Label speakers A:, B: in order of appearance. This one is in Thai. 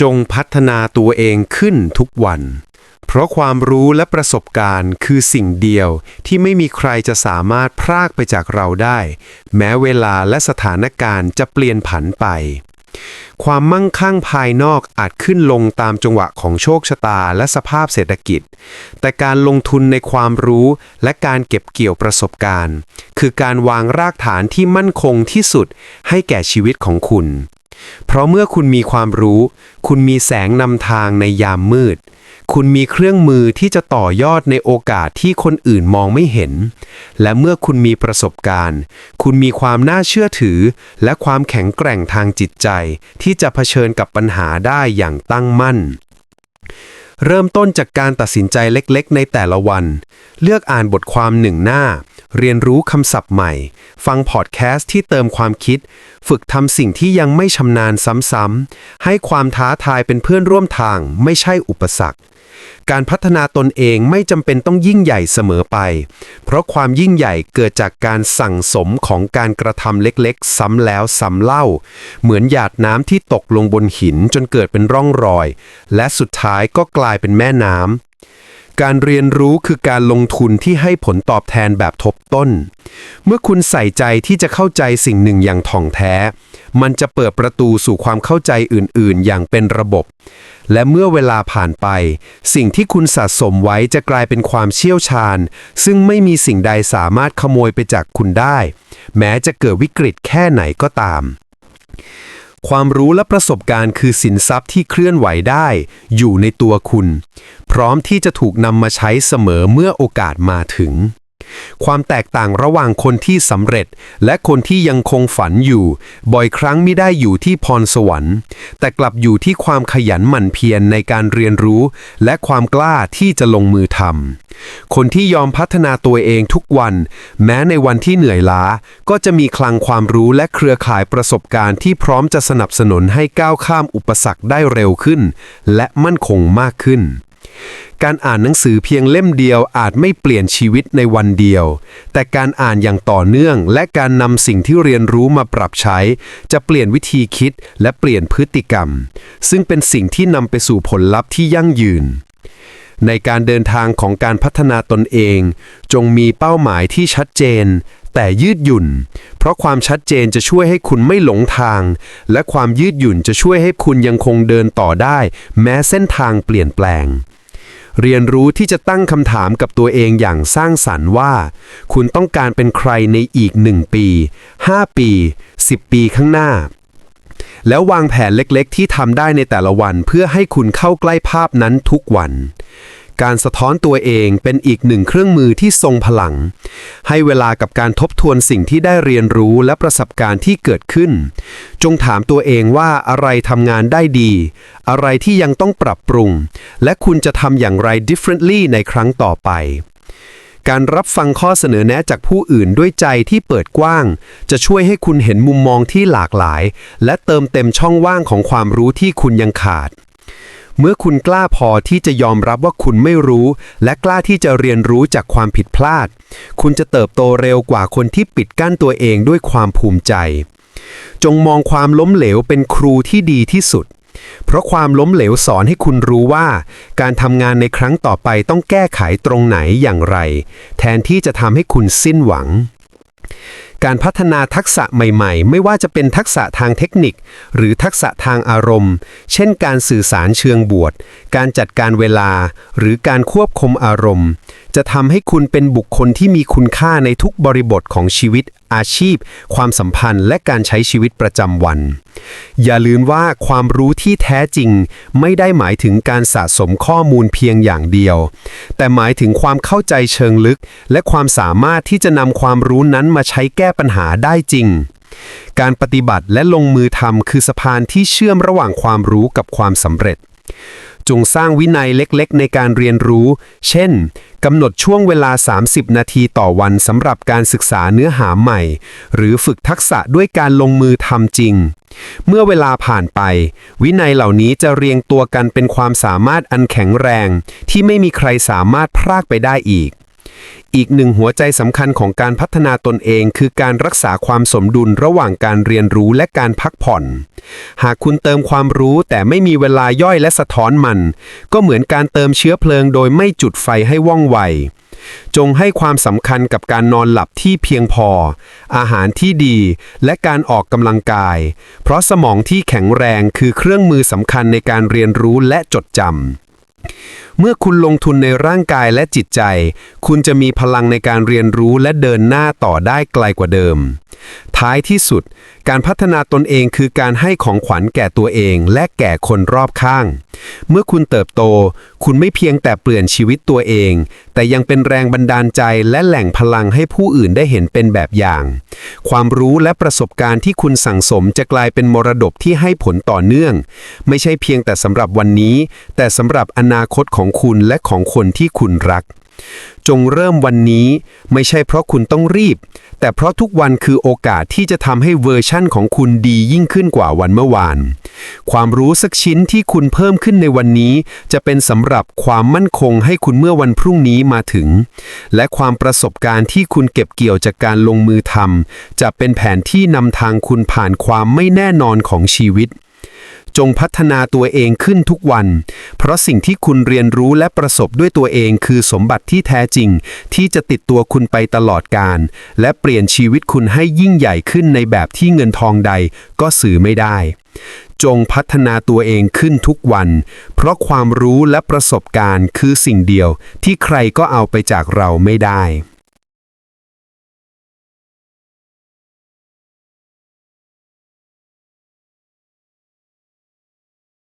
A: จงพัฒนาตัวเองขึ้นทุกวัน เพราะความรู้และประสบการณ์คือสิ่งเดียวที่ไม่มีใครจะสามารถพรากไปจากเราได้ แม้เวลาและสถานการณ์จะเปลี่ยนผันไป ความมั่งคั่งภายนอกอาจขึ้นลงตามจังหวะของโชคชะตาและสภาพเศรษฐกิจ แต่การลงทุนในความรู้และการเก็บเกี่ยวประสบการณ์ คือการวางรากฐานที่มั่นคงที่สุดให้แก่ชีวิตของคุณ เพราะเมื่อคุณมีความรู้ คุณมีแสงนำทางในยามมืด คุณมีเครื่องมือที่จะต่อยอดในโอกาสที่คนอื่นมองไม่เห็น และเมื่อคุณมีประสบการณ์ คุณมีความน่าเชื่อถือ และความแข็งแกร่งทางจิตใจ ที่จะเผชิญกับปัญหาได้อย่างตั้งมั่นเริ่มต้นจากการตัดสินใจเล็กๆ ในแต่ละวัน เลือกอ่านบทความหนึ่งหน้า เรียนรู้คำศัพท์ใหม่ ฟังพอดแคสต์ที่เติมความคิด ฝึกทำสิ่งที่ยังไม่ชำนาญซ้ำๆ ให้ความท้าทายเป็นเพื่อนร่วมทาง ไม่ใช่อุปสรรค การพัฒนาตนเองไม่จำเป็นต้องยิ่งใหญ่เสมอไป เพราะความยิ่งใหญ่เกิดจากการสั่งสมของการกระทำเล็กๆ ซ้ำแล้วซ้ำเล่า เหมือนหยาดน้ำที่ตกลงบนหินจนเกิดเป็นร่องรอย และสุดท้ายก็กลายเป็นแม่น้ำ การเรียนรู้คือการลงทุนที่ให้ผลตอบแทนแบบทบต้น เมื่อคุณใส่ใจที่จะเข้าใจสิ่งหนึ่งอย่างถ่องแท้ มันจะเปิดประตูสู่ความเข้าใจอื่น ๆ อย่างเป็นระบบ และเมื่อเวลาผ่านไป สิ่งที่คุณสะสมไว้จะกลายเป็นความเชี่ยวชาญ ซึ่งไม่มีสิ่งใดสามารถขโมยไปจากคุณได้ แม้จะเกิดวิกฤตแค่ไหนก็ตาม ความรู้และประสบการณ์คือสินทรัพย์ที่เคลื่อนไหวได้ อยู่ในตัวคุณ พร้อมที่จะถูกนำมาใช้เสมอเมื่อโอกาสมาถึง ความแตกต่างระหว่างคนที่สำเร็จ และคนที่ยังคงฝันอยู่ บ่อยครั้งไม่ได้อยู่ที่พรสวรรค์ แต่กลับอยู่ที่ความขยันหมั่นเพียรในการเรียนรู้ และความกล้าที่จะลงมือทำคนที่ยอมพัฒนาตัวเองทุกวัน แม้ในวันที่เหนื่อยล้า ก็จะมีคลังความรู้และเครือข่ายประสบการณ์ที่พร้อมจะสนับสนุนให้ก้าวข้ามอุปสรรคได้เร็วขึ้น และมั่นคงมากขึ้น การอ่านหนังสือเพียงเล่มเดียวอาจไม่เปลี่ยนชีวิตในวันเดียว แต่การอ่านอย่างต่อเนื่อง และการนำสิ่งที่เรียนรู้มาปรับใช้ จะเปลี่ยนวิธีคิดและเปลี่ยนพฤติกรรม ซึ่งเป็นสิ่งที่นำไปสู่ผลลัพธ์ที่ยั่งยืน ในการเดินทางของการพัฒนาตนเอง จงมีเป้าหมายที่ชัดเจน แต่ยืดหยุ่น เพราะความชัดเจนจะช่วยให้คุณไม่หลงทาง และความยืดหยุ่นจะช่วยให้คุณยังคงเดินต่อได้ แม้เส้นทางเปลี่ยนแปลง เรียนรู้ที่จะตั้งคำถามกับตัวเองอย่างสร้างสรรค์ว่า คุณต้องการเป็นใครในอีก 1 ปี 5 ปี 10 ปีข้างหน้า แล้ววางแผนเล็กๆ ที่ทำได้ในแต่ละวันเพื่อให้คุณเข้าใกล้ภาพนั้นทุกวัน การสะท้อนตัวเองเป็นอีกหนึ่งเครื่องมือที่ทรงพลัง ให้เวลากับการทบทวนสิ่งที่ได้เรียนรู้และประสบการณ์ที่เกิดขึ้น จงถามตัวเองว่าอะไรทำงานได้ดี อะไรที่ยังต้องปรับปรุง และคุณจะทำอย่างไร differently ในครั้งต่อไปการรับฟังข้อเสนอแนะจากผู้อื่นด้วยใจที่เปิดกว้าง จะช่วยให้คุณเห็นมุมมองที่หลากหลาย และเติมเต็มช่องว่างของความรู้ที่คุณยังขาด เมื่อคุณกล้าพอที่จะยอมรับว่าคุณไม่รู้ และกล้าที่จะเรียนรู้จากความผิดพลาด คุณจะเติบโตเร็วกว่าคนที่ปิดกั้นตัวเองด้วยความภูมิใจ จงมองความล้มเหลวเป็นครูที่ดีที่สุด เพราะความล้มเหลวสอนให้คุณรู้ว่า การทำงานในครั้งต่อไปต้องแก้ไขตรงไหนอย่างไร แทนที่จะทำให้คุณสิ้นหวัง การพัฒนาทักษะใหม่ๆ ไม่ว่าจะเป็นทักษะทางเทคนิค หรือทักษะทางอารมณ์ เช่นการสื่อสารเชิงบวกการจัดการเวลา หรือการควบคุมอารมณ์ จะทำให้คุณเป็นบุคคลที่มีคุณค่าในทุกบริบทของชีวิต อาชีพ ความสัมพันธ์ และการใช้ชีวิตประจำวัน อย่าลืมว่าความรู้ที่แท้จริง ไม่ได้หมายถึงการสะสมข้อมูลเพียงอย่างเดียว แต่หมายถึงความเข้าใจเชิงลึก และความสามารถที่จะนำความรู้นั้นมาใช้แก้ปัญหาได้จริงการปฏิบัติและลงมือทำคือสะพานที่เชื่อมระหว่างความรู้กับความสำเร็จ จงสร้างวินัยเล็กๆ ในการเรียนรู้ เช่นกำหนดช่วงเวลา 30 นาทีต่อวันสำหรับการศึกษาเนื้อหาใหม่ หรือฝึกทักษะด้วยการลงมือทำจริง เมื่อเวลาผ่านไป วินัยเหล่านี้จะเรียงตัวกันเป็นความสามารถอันแข็งแรง ที่ไม่มีใครสามารถพรากไปได้อีก อีกหนึ่งหัวใจสำคัญของการพัฒนาตนเอง คือการรักษาความสมดุลระหว่างการเรียนรู้และการพักผ่อน หากคุณเติมความรู้แต่ไม่มีเวลาย่อยและสะท้อนมัน ก็เหมือนการเติมเชื้อเพลิงโดยไม่จุดไฟให้ว่องไว จงให้ความสำคัญกับการนอนหลับที่เพียงพอ อาหารที่ดี และการออกกำลังกาย เพราะสมองที่แข็งแรงคือเครื่องมือสำคัญในการเรียนรู้และจดจำ เมื่อคุณลงทุนในร่างกายและจิตใจ คุณจะมีพลังในการเรียนรู้และเดินหน้าต่อได้ไกลกว่าเดิม ท้ายที่สุด การพัฒนาตนเองคือการให้ของขวัญแก่ตัวเอง และแก่คนรอบข้าง เมื่อคุณเติบโต คุณไม่เพียงแต่เปลี่ยนชีวิตตัวเอง แต่ยังเป็นแรงบันดาลใจและแหล่งพลังให้ผู้อื่นได้เห็นเป็นแบบอย่าง ความรู้และประสบการณ์ที่คุณสั่งสมจะกลายเป็นมรดกที่ให้ผลต่อเนื่อง ไม่ใช่เพียงแต่สำหรับวันนี้ แต่สำหรับอนาคตของคุณและของคนที่คุณรัก จงเริ่มวันนี้ไม่ใช่เพราะคุณต้องรีบ แต่เพราะทุกวันคือโอกาสที่จะทำให้เวอร์ชั่นของคุณดียิ่งขึ้นกว่าวันเมื่อวาน ความรู้สักชิ้นที่คุณเพิ่มขึ้นในวันนี้ จะเป็นสำหรับความมั่นคงให้คุณเมื่อวันพรุ่งนี้มาถึง และความประสบการณ์ที่คุณเก็บเกี่ยวจากการลงมือทำจะเป็นแผนที่นำทางคุณผ่านความไม่แน่นอนของชีวิต จงพัฒนาตัวเองขึ้นทุกวัน เพราะสิ่งที่คุณเรียนรู้และประสบด้วยตัวเองคือสมบัติที่แท้จริง ที่จะติดตัวคุณไปตลอดกาลและเปลี่ยนชีวิตคุณให้ยิ่งใหญ่ขึ้นในแบบที่เงินทองใดก็สื่อไม่ได้ จงพัฒนาตัวเองขึ้นทุกวัน เพราะความรู้และประสบการณ์คือสิ่งเดียวที่ใครก็เอาไปจากเราไม่ได้